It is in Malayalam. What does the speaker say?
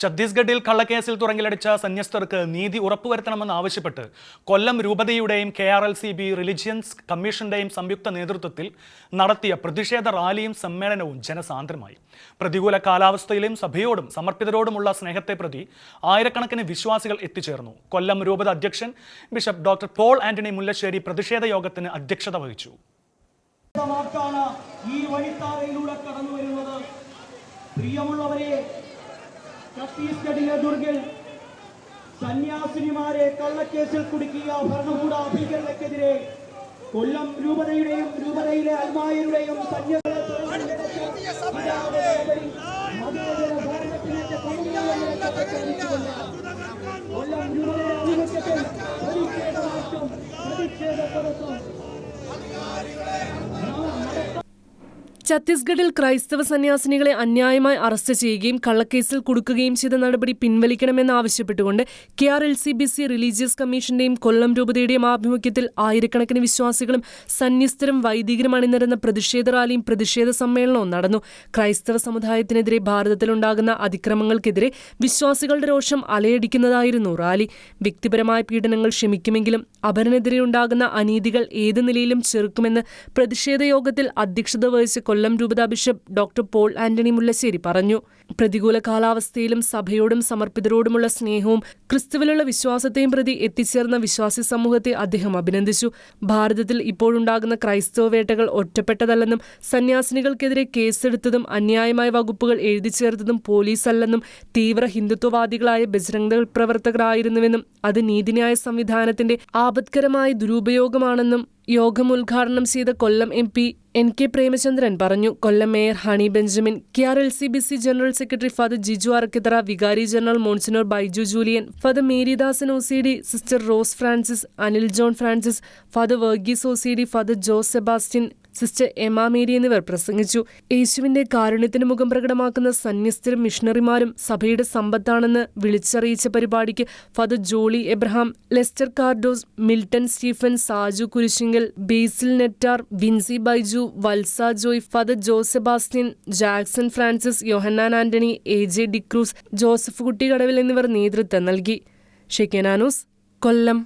ഛത്തീസ്ഗഡിൽ കള്ളക്കേസിൽ തുറങ്കിലടിച്ച സന്യസ്തർക്ക് നീതി ഉറപ്പുവരുത്തണമെന്നാവശ്യപ്പെട്ട് Kollam രൂപതയുടെയും K R L C B religions കമ്മീഷന്റെയും സംയുക്ത നേതൃത്വത്തിൽ നടത്തിയ പ്രതിഷേധ റാലിയും സമ്മേളനവും ജനസാന്ദ്രമായി. പ്രതികൂല കാലാവസ്ഥയിലും സഭയോടും സമർപ്പിതരോടുമുള്ള സ്നേഹത്തെ പ്രതി ആയിരക്കണക്കിന് വിശ്വാസികൾ എത്തിച്ചേർന്നു. കൊല്ലം രൂപത അധ്യക്ഷൻ bishop doctor Paul Antony Mullassery പ്രതിഷേധ യോഗത്തിന് അധ്യക്ഷത വഹിച്ചു. ഈ വഴിത്താരയിലൂടെ കടന്നു വരുന്നത് പ്രിയമുള്ളവരെ ഛത്തീസ്ഗഡിലെ ദുർഗിൽ സന്യാസിനിമാരെ കള്ളക്കേസിൽ കുടുക്കിയ ഭരണകൂട ഭീകരതയ്ക്കെതിരെ കൊല്ലം രൂപതയുടെയും രൂപതയിലെ അൽമായരുടെയും സന്യാസികളെ ഛത്തീസ്ഗഡിൽ ക്രൈസ്തവ സന്യാസിനികളെ അന്യായമായി അറസ്റ്റ് ചെയ്യുകയും കള്ളക്കേസിൽ കുടുക്കുകയും ചെയ്ത നടപടി പിൻവലിക്കണമെന്നാവശ്യപ്പെട്ടുകൊണ്ട് K R L C B C religious കമ്മീഷന്റെയും Kollam രൂപതയുടെയും ആഭിമുഖ്യത്തിൽ ആയിരക്കണക്കിന് വിശ്വാസികളും സന്യസ്തരും വൈദികരും അണിനിരന്ന പ്രതിഷേധ റാലിയും പ്രതിഷേധ സമ്മേളനവും നടന്നു. ക്രൈസ്തവ സമുദായത്തിനെതിരെ ഭാരതത്തിലുണ്ടാകുന്ന അതിക്രമങ്ങൾക്കെതിരെ വിശ്വാസികളുടെ രോഷം അലയടിക്കുന്നതായിരുന്നു റാലി. വ്യക്തിപരമായ പീഡനങ്ങൾ ക്ഷമിക്കുമെങ്കിലും അപരനെതിരെ ഉണ്ടാകുന്ന അനീതികൾ ഏത് നിലയിലും ചെറുക്കുമെന്ന് പ്രതിഷേധ യോഗത്തിൽ അധ്യക്ഷത വഹിച്ച കൊല്ലം രൂപത bishop doctor Paul Antony Mullassery പറഞ്ഞു. പ്രതികൂല കാലാവസ്ഥയിലും സഭയോടും സമർപ്പിതരോടുമുള്ള സ്നേഹവും ക്രിസ്തുവിലുള്ള വിശ്വാസത്തെയും പ്രതി എത്തിച്ചേർന്ന വിശ്വാസി സമൂഹത്തെ അദ്ദേഹം അഭിനന്ദിച്ചു. ഭാരതത്തിൽ ഇപ്പോഴുണ്ടാകുന്ന ക്രൈസ്തവ വേട്ടകൾ ഒറ്റപ്പെട്ടതല്ലെന്നും സന്യാസിനികൾക്കെതിരെ കേസെടുത്തതും അന്യായമായ വകുപ്പുകൾ എഴുതി ചേർത്തതും പോലീസല്ലെന്നും തീവ്ര ഹിന്ദുത്വവാദികളായ ബജരംഗദൾ പ്രവർത്തകരായിരുന്നുവെന്നും അത് നീതിന്യായ സംവിധാനത്തിന്റെ ആപത്കരമായ ദുരുപയോഗമാണെന്നും യോഗം ഉദ്ഘാടനം ചെയ്ത Kollam M P N K Premachandran പറഞ്ഞു. Kollam mayor Honey Benjamin K R L C B C general secretary father Jiju Arakkathara വികാരി general monsignor Baiju Julian father Merydasan O C D sister Rose Francis Anil John Francis father Varghese O C D father Jose Sebastian sister Emma Mary എന്നിവർ പ്രസംഗിച്ചു. യേശുവിന്റെ കാരുണ്യത്തിന് മുഖം പ്രകടമാക്കുന്ന സന്യസ്തരും മിഷണറിമാരും സഭയുടെ സമ്പത്താണെന്ന് വിളിച്ചറിയിച്ച പരിപാടിക്ക് father Jolly Abraham Lester Cardoz Milton Stephen Saju Kurisinkal Basil Nettar Vincy Baiju Valsa Joy father Jose Sebastian Jackson Francis Yohannan Antony A J D'Cruz Joseph Kuttikadavil എന്നിവർ നേതൃത്വം നൽകി. ഷെക്കനാനൂസ് കൊല്ലം.